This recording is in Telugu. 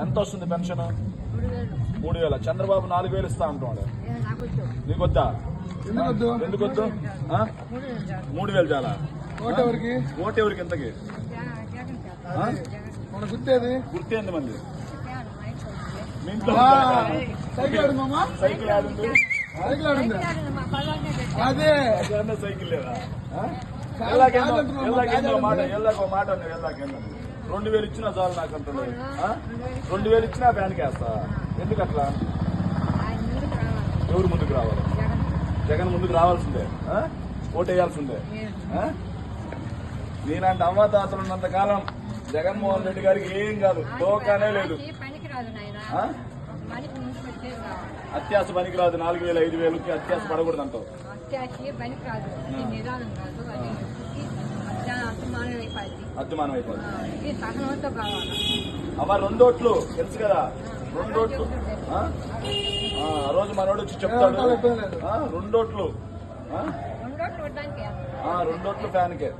ఎంత వస్తుంది పెన్షన్? మూడు వేలు చంద్రబాబు నాలుగు వేలు ఇస్తా నీకొద్దా? ఎందుకొద్దు? ఎందుకు వద్దు ఆ? మూడు వేలు చాలు? మూడు వేలు చాలా ఓటు ఎవరికి ఓటు ఎవరికి ఇంతకి గుర్తేది గుర్తేంది మంది జగన్ మా ఇంట్లో? సైకిల్ సైకిల్ ఆడుంది. అదే. సైకిల్ లేదా? ఎల్లాకేందో మాట. ఎల్లాకో మాట ఎల్లాకేందో. రెండు వేలు ఇచ్చినా చాలు నాకు అంటున్నాడు? రెండు వేలు ఇచ్చినా ఫ్యాన్కి వేస్తా. ఎందుకు అట్లా? ఆయన ముందుకు రావాలి ఎవరు ముందుకు రావాలి? జగన్ ముందుకు రావాల్సిందే. ఆ? ఓటు వేయాల్సిందే నేను ఆ? నీలాంటి అవ్వాతాతలు ఉన్నంత కాలం జగన్మోహన్ రెడ్డి గారికి ఏం కాదు దోకానే లేదు. ఈ పనికి రాదు నాలుగు వేలు ఐదు వేలకి అత్యాస పడకూడదు అంటావు. అద్దుమానం అయిపోతుంది అవ్వ రెండోట్లు తెలుసు కదా? రెండోట్లు ఆ? రోజు మనోడు వచ్చి చెప్తాడు. రెండోట్లు రెండోట్లు ఫ్యాన్కే.